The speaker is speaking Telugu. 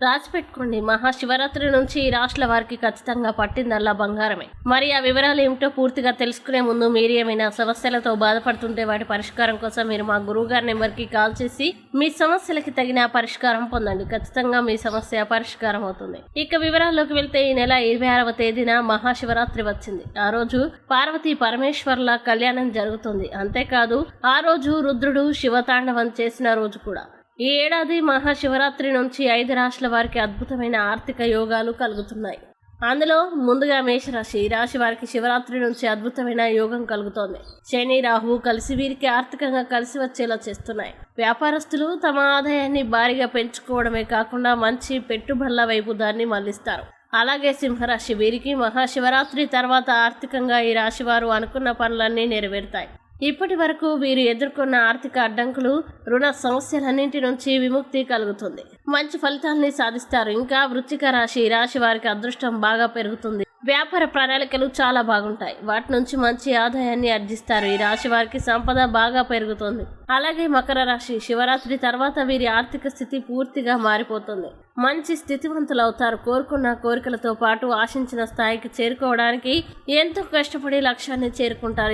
రాసి పెట్టుకోండి మహాశివరాత్రి నుంచి ఈ రాష్ట్ర వారికి ఖచ్చితంగా పట్టిందల్లా బంగారమే. మరి ఆ వివరాలు ఏమిటో పూర్తిగా తెలుసుకునే ముందు మీరు ఏమైనా సమస్యలతో బాధపడుతుంటే వాటి పరిష్కారం కోసం మీరు మా గురువు గారి నెంబర్కి కాల్ చేసి మీ సమస్యలకి తగిన పరిష్కారం పొందండి. ఖచ్చితంగా మీ సమస్య పరిష్కారం అవుతుంది. ఇక వివరాల్లోకి వెళ్తే ఈ నెల ఇరవై ఆరవ తేదీన మహాశివరాత్రి వచ్చింది. ఆ రోజు పార్వతీ పరమేశ్వర్ల కళ్యాణం జరుగుతుంది. అంతేకాదు ఆ రోజు రుద్రుడు శివతాండవం చేసిన రోజు కూడా. ఈ ఏడాది మహాశివరాత్రి నుంచి ఐదు రాశుల వారికి అద్భుతమైన ఆర్థిక యోగాలు కలుగుతున్నాయి. అందులో ముందుగా మేషరాశి ఈ రాశి వారికి శివరాత్రి నుంచి అద్భుతమైన యోగం కలుగుతోంది. శని రాహు కలిసి వీరికి ఆర్థికంగా కలిసి వచ్చేలా చేస్తున్నాయి. వ్యాపారస్తులు తమ ఆదాయాన్ని భారీగా పెంచుకోవడమే కాకుండా మంచి పెట్టుబడుల వైపు దాన్ని మళ్ళిస్తారు. అలాగే సింహరాశి వీరికి మహాశివరాత్రి తర్వాత ఆర్థికంగా ఈ రాశి వారు అనుకున్న పనులన్నీ నెరవేరుతాయి. ఇప్పటి వరకు వీరు ఎదుర్కొన్న ఆర్థిక అడ్డంకులు రుణ సమస్యలన్నింటి నుంచి విముక్తి కలుగుతుంది. మంచి ఫలితాల్ని సాధిస్తారు. ఇంకా వృచ్చిక రాశి ఈ రాశి వారికి అదృష్టం బాగా పెరుగుతుంది. వ్యాపార ప్రణాళికలు చాలా బాగుంటాయి. వాటి నుంచి మంచి ఆదాయాన్ని ఆర్జిస్తారు. ఈ రాశి వారికి సంపద బాగా పెరుగుతుంది. అలాగే మకర రాశి శివరాత్రి తర్వాత వీరి ఆర్థిక స్థితి పూర్తిగా మారిపోతుంది. మంచి స్థితివంతులు అవుతారు. కోరుకున్న కోరికలతో పాటు ఆశించిన స్థాయికి చేరుకోవడానికి ఎంతో కష్టపడి లక్ష్యాన్ని చేరుకుంటారు.